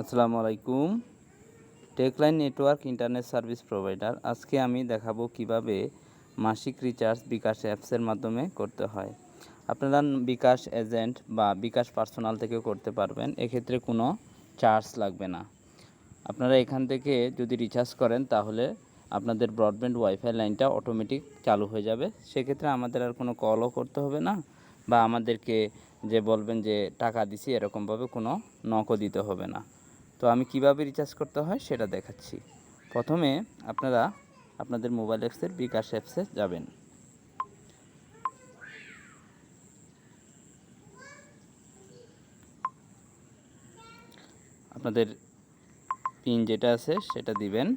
আসসালামু আলাইকুম। Techline network internet service provider আজকে আমি দেখাবো কীভাবে মাসিক রিচার্জ বিকাশ অ্যাপসের মাধ্যমে করতে হয়। আপনারা বিকাশ এজেন্ট বা বিকাশ পার্সোনাল থেকে করতে পারবেন। এক্ষেত্রে কোনো চার্জ লাগবে না। আপনারা এখান থেকে যদি রিচার্জ করেন, তাহলে আপনাদের ব্রডব্যান্ড ওয়াইফাই লাইনটা অটোমেটিক চালু হয়ে যাবে। সেক্ষেত্রে আমাদের আর কোনো কলও করতে হবে না বা আমাদেরকে যে বলবেন যে, টাকা দিছি, এরকমভাবে কোনো নকও দিতে হবে না। তো আমি কীভাবে রিচার্জ করতে হয় সেটা দেখাচ্ছি। প্রথমে আপনারা আপনাদের মোবাইল অ্যাপসের বিকাশ অ্যাপসে যাবেন। আপনাদের পিন যেটা আছে সেটা দিবেন।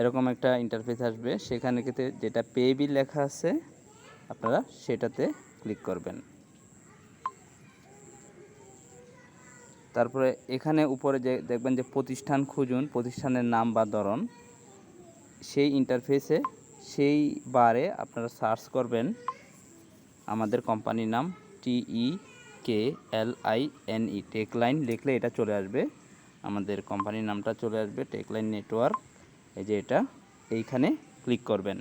এরকম একটা ইন্টারফেস আসবে। সেখানে যেটা পে বিল লেখা আছে, আপনারা সেটাতে ক্লিক করবেন। তারপরে এখানে উপরে যে দেখবেন যে প্রতিষ্ঠান খুঁজুন, প্রতিষ্ঠানের নাম বা ধরন, সেই ইন্টারফেসে সেই বারে আপনারা সার্চ করবেন। আমাদের কোম্পানির নাম টিই কে এল আই এন ই টেকলাইন লিখলে এটা চলে আসবে। আমাদের কোম্পানির নামটা চলে আসবে টেকলাইন নেটওয়ার্ক এই যে এটা, এইখানে ক্লিক করবেন।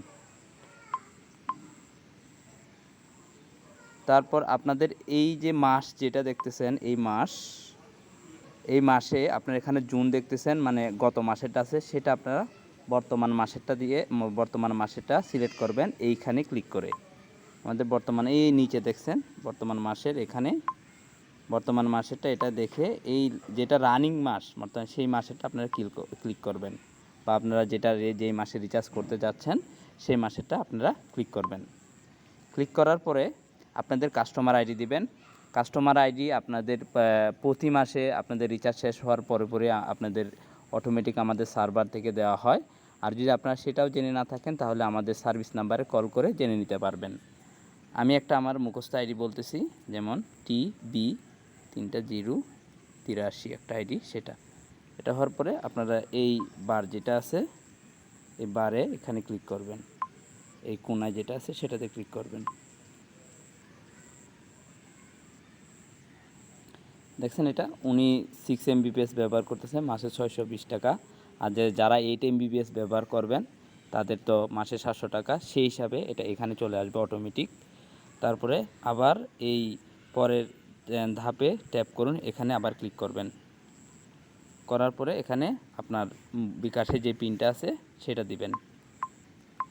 তারপর আপনাদের এই যে মাস যেটা দেখতেছেন, এই মাস এই মাসে আপনার এখানে জুন দেখতেছেন মানে গত মাসেরটা আছে, সেটা আপনারা বর্তমান মাসেরটা দিয়ে বর্তমান মাসেরটা সিলেক্ট করবেন, এইখানে ক্লিক করে। আমাদের বর্তমানে, এই নিচে দেখছেন, বর্তমান মাসের এখানে, বর্তমান মাসেরটা এটা দেখে এই যেটা রানিং মাস, বর্তমান সেই মাসেরটা আপনারা ক্লিক ক্লিক করবেন। বা আপনারা যেটা যেই মাসে রিচার্জ করতে যাচ্ছেন, সেই মাসেরটা আপনারা ক্লিক করবেন। ক্লিক করার পরে আপনাদের কাস্টমার আইডি দিবেন কাস্টমার আইডি আপনাদের প্রতি মাসে আপনাদের রিচার্জ শেষ হওয়ার পরে পরে আপনাদের অটোমেটিক আমাদের সার্ভার থেকে দেওয়া হয়। আর যদি আপনারা সেটাও জেনে না থাকেন, তাহলে আমাদের সার্ভিস নাম্বারে কল করে জেনে নিতে পারবেন। আমি একটা আমার মুখস্থ আইডি বলতেছি, যেমন টি বি তিনটা জিরো তিরাশি একটা আইডি, সেটা। এটা হওয়ার পরে আপনারা এই বার যেটা আছে, এই বারে এখানে ক্লিক করবেন। এই কোনায় যেটা আছে, সেটাতে ক্লিক করবেন। দেখছেন এটা? উনি সিক্স এমবিপিএস ব্যবহার করতেছে, মাসে ছয়শো বিশ টাকা। আর যে যারা এইট এমবিপিএস ব্যবহার করবেন, তাদের তো মাসে সাতশো টাকা। সেই হিসাবে এটা এখানে চলে আসবে অটোমেটিক তারপরে আবার এই পরের ধাপে ট্যাপ করুন, এখানে আবার ক্লিক করবেন। করার পরে এখানে আপনার বিকাশে যে পিনটা আছে, সেটা দিবেন।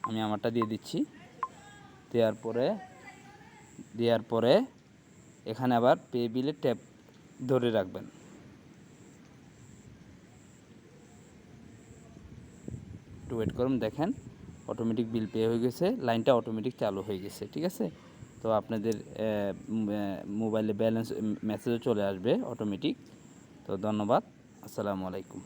আমি আমারটা দিয়ে দিচ্ছি। দেওয়ার পরে দেওয়ার পরে এখানে আবার পে বিলে ট্যাপ ধরে রাখবেন। একটু ওয়েট করুন, দেখেন। অটোমেটিক বিল পে হয়ে গেছে লাইনটা অটোমেটিক চালু হয়ে গেছে, ঠিক আছে? তো আপনাদের মোবাইলে ব্যালেন্স মেসেজও চলে আসবে অটোমেটিক তো ধন্যবাদ, আসসালামু আলাইকুম।